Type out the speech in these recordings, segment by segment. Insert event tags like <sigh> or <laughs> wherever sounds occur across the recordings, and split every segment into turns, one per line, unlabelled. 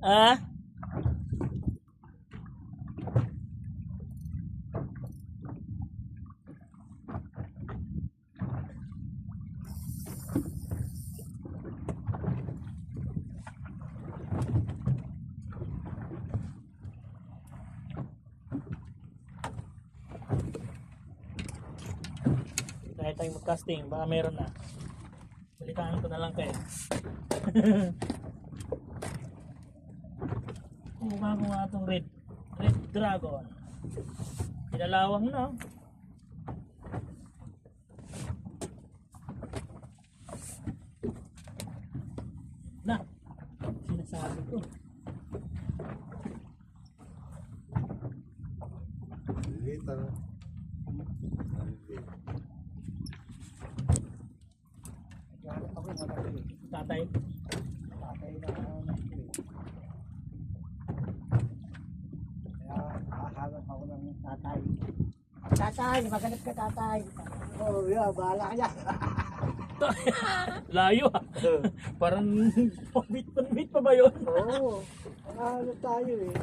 Ah? Kahit tayo mag-casting, baka meron na. Balitaan ko na lang kayo. <laughs> Mukha ko nga itong red, red dragon. Pinalawang na. Na, sinasabi ko.
Lilit?
Naghanap ako ng eh.
Tatay,
Tatay na ano eh. Kaya hahanap ako ng tatay. Tatay, maganap ka tatay. Oo, oh, yeah, bahala ka dyan. <laughs>
layo ah. <laughs> Parang pamit-pamit pa ba yun?
Oo, hahanap tayo eh.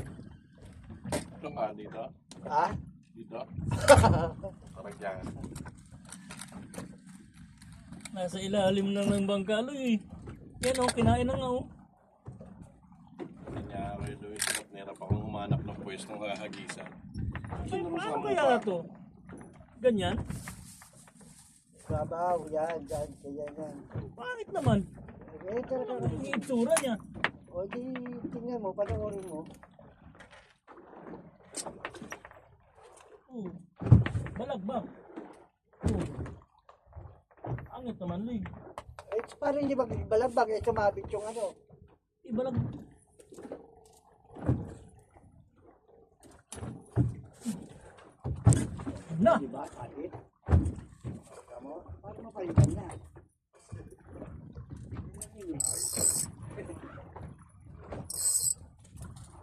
Ito nga dito.
Ha?
Dito. <laughs> Parang dyan.
Nasa ilalim lang ng bangkalo eh. Yan oh, kinain na nga oh.
Nangyari Luis. At nirap akong humanap ng pwestong kahagisan.
Ay, paano kaya to? Ganyan?
Babaw, yan, yan, kaya yan.
Bakit naman?
Eh, talaga.
Ang itsura niya.
O di, tingnan mo, panoorin mo.
Oh. Balagbag. Oh. Angit naman, Lig.
Eh, paano hindi magbalabag? Eh, sumabit yung ano.
Ibalag. Na!
Di ba, sabit? Tama mo, paano mapalitan na?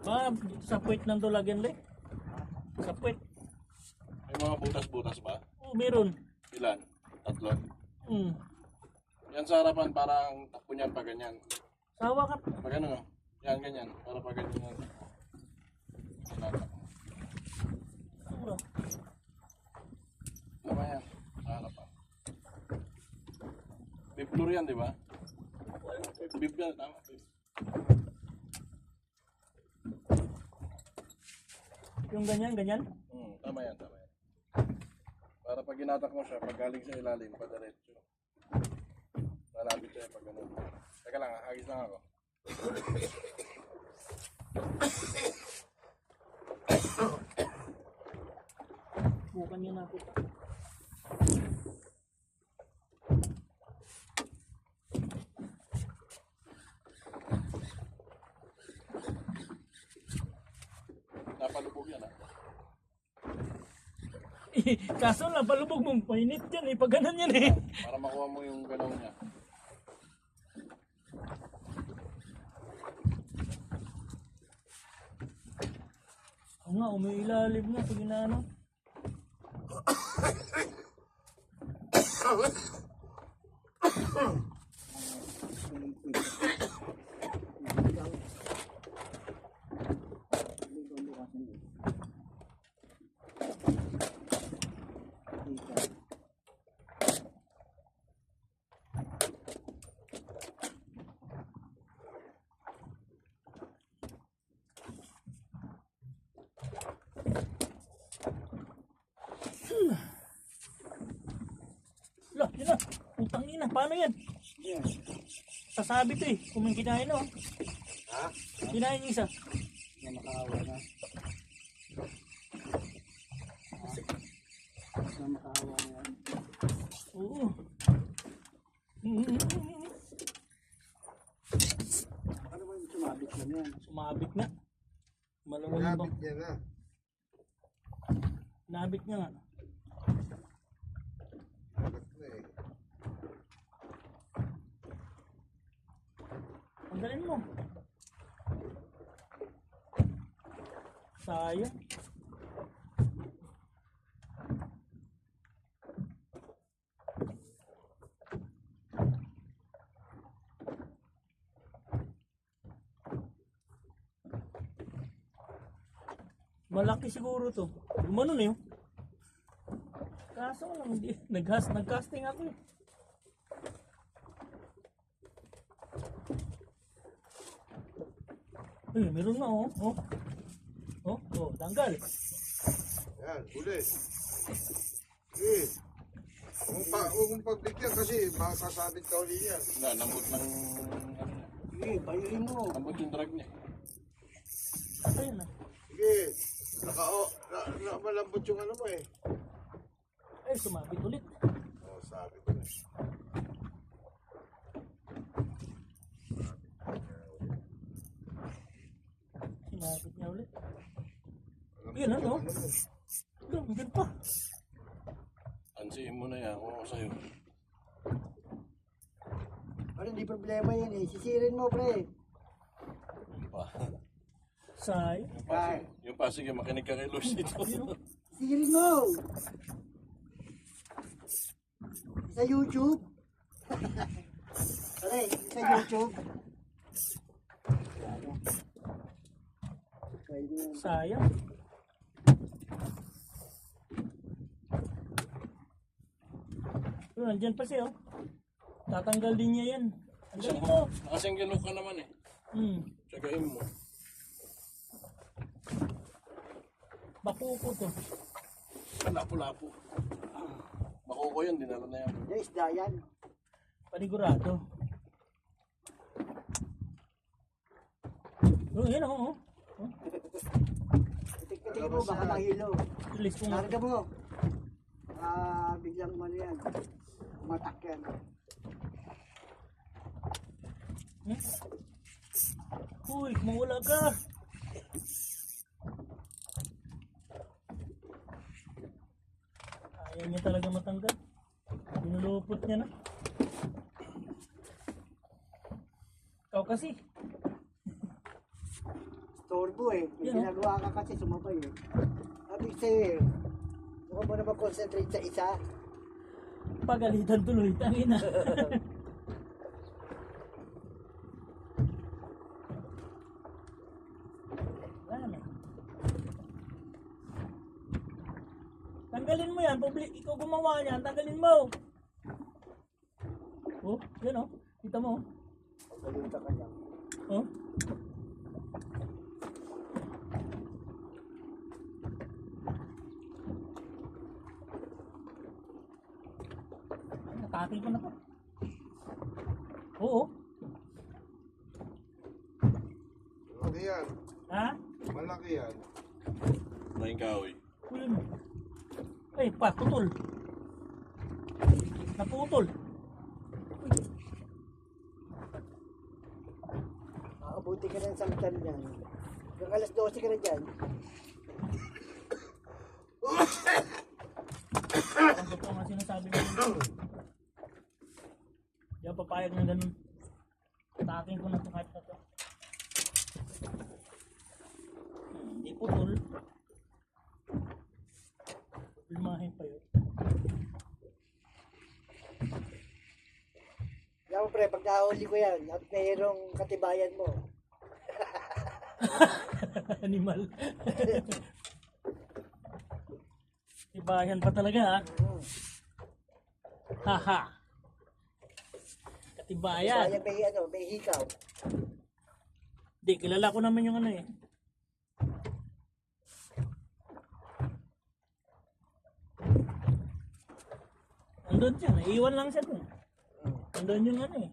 Ba, sa puwit ng tulagan, Lig. Sa puwit.
May mga butas-butas ba?
Oh, meron.
Ilan? Tatlo.
Hmm.
Yan sa harapan parang takbo niyan pa ganyan.
Sawa ka.
Pag ano, yan ganyan. Para pa ganyan yan. Tinatak.
Sawa.
Tama yan. Sa harapan. Yan, di ba? Beef yan, tama.
Yung ganyan, ganyan.
Hmm, tama yan, tama yan. Para pag ginatak mo siya, pag galing sa ilalim, pa diretso. Malapit siya pag ganun. Teka lang, agis lang ako.
Bukan niya na po.
Napalubog yan ah. <laughs>
Kaso lang, palubog mong painit yan eh. Pag ganun yan eh.
Para makuha mo yung galaw niya.
Oo nga, umiilalim na. Sige na <coughs> ano. Lah, yun na. Putang ina, paano yan?
Yan.
Sasabi to eh. Kung may kinain no.
Ha?
Kinain yung isa.
Na makaawa na. Na makaawa na yan.
Oo.
Ano ba yung sumabit lang yan?
Sumabit nga. Malamang ba?
Nabit niya na.
Nabit niya nga. Tanggalin mo. Sayang. Malaki siguro to. Gumano na yun. Kaso lang, hindi. <laughs> Nag-casting ako eh. Eh, meron na oh. Oh, oh, oh tanggal.
Yan, huli. Sige. Huwag pa, mong pagbigyan kasi baka sasabit ka uli niya.
Na, lambot ng...
Sige, bayuhin mo.
Lambot yung drag niya.
Ayun na.
Sige. Naka, oh, na, na, malambot yung ano mo eh.
Ay, sumabit ulit.
Oh, sabi ko na.
Sumabit niya ulit. Ano? Doon, yun pa.
Ansiin mo na yan ako sa'yo.
Ano, hindi problema yun eh. Sisirin mo, pre.
Yung pa.
Say.
Yung pa, sige. Yung pa, sige, makinig ka kay Lucy <laughs> dito.
Sisirin mo. Sa YouTube. <laughs> Pre, sa YouTube.
Sayang. Yun, nandyan pa siya oh. Tatanggal din niya yan. Ang galing mo.
Nakasingle hook ka naman eh.
Hmm.
Tsagain mo.
Bakuko to.
Lapo-lapo. Makuko yun, dinala na yan.
Yung isda yan.
Panigurado. Oh, yan oh. oh. oh.
Itik-itik mo, baka mahilo.
Release ko nga.
Karga mo. Ah, biglang ano yan. Matak yan.
Hmm? Uy, mawala ka. Ayaw niya talaga matanggal. Binulupot niya na. Ikaw kasi.
Storbo eh. May
Yan, oh.
ginagawa ka kasi sumabay eh. Sabi sa'yo eh. Huwag mo na mag-concentrate sa isa.
Pagalitan tuloy. Tangina. Wala na. Tanggalin mo yan. Public, ikaw gumawa niyan. Tanggalin mo. Oh, yan oh. Kita mo.
Salita ka lang.
Oh. Ay, Natake ko na to. Oo.
Malaki yan.
Ha?
Malaki yan.
Maing kahoy.
Mo. Ay, pa, putol. Naputol.
Makabuti ka ng samtan yan. Hanggang alas 12 ka na dyan.
Parang totoo nga sinasabi ko. Di ako papayag ng ganun. Taking ko na ito kahit na to. Hmm, Hindi putol. Lumahin pa yun.
Mo pre, pag nahuli ko yan, at mayroong katibayan mo. <laughs>
Animal. Ibayan pa talaga ha.
Hmm.
Haha. Katibayan.
Katibayan may ano, may hikaw.
Di, kilala ko naman yung ano eh. Andun siya, naiwan lang siya dun. Andun yung ano eh.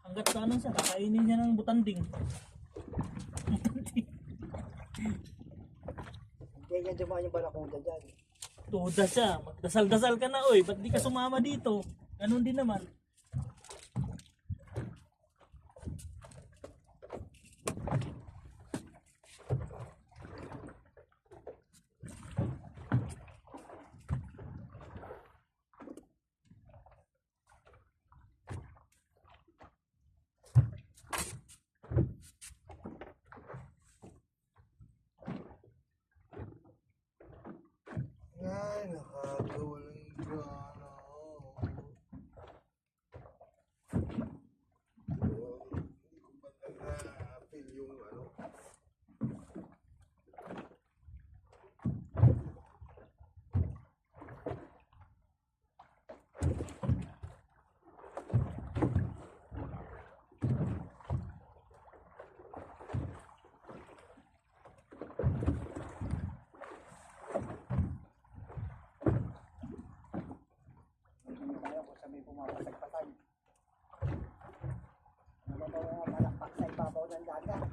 Hanggat sa ano siya, kakainin niya ng butanding. Butanding.
Hindi yan dumaan yung barakuda dyan.
Tuda siya. Magdasal-dasal ka na, oy. Ba't di ka sumama dito? Ganun din naman.
pumapasagpasan. Ano ba mga
malakpak
sa ibabaw ng dagat?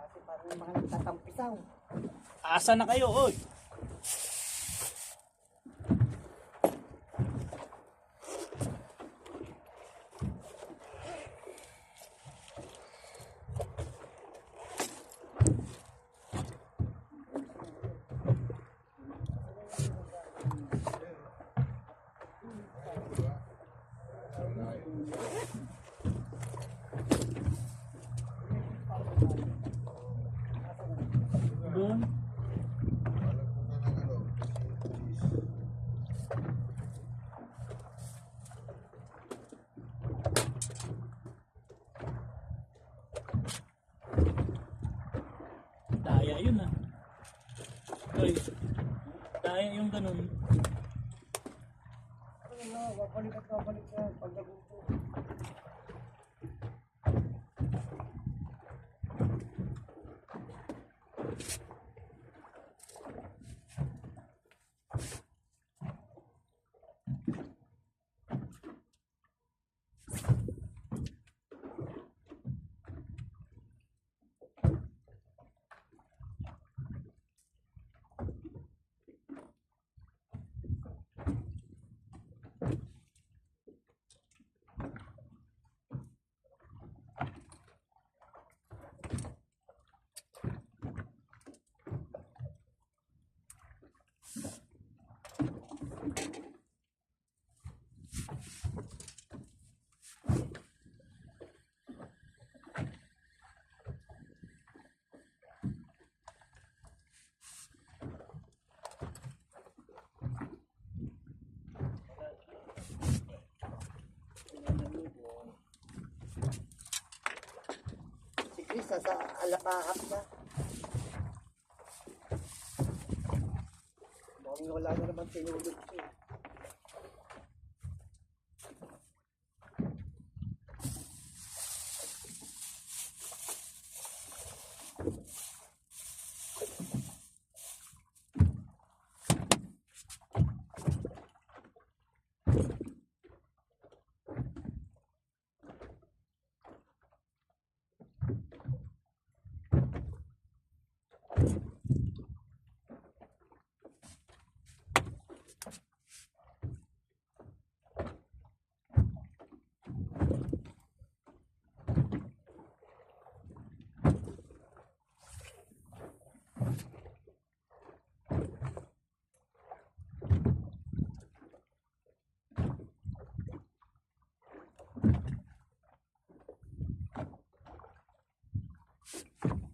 Kasi
parang mga nagtatampisaw. Asa na
kayo, oy? Ah. Oy. Daya yung ganun.
Ano na, babalik at babalik na. Pag nasa alakahap na. Mukhang wala na naman tinulog siya. Thank you.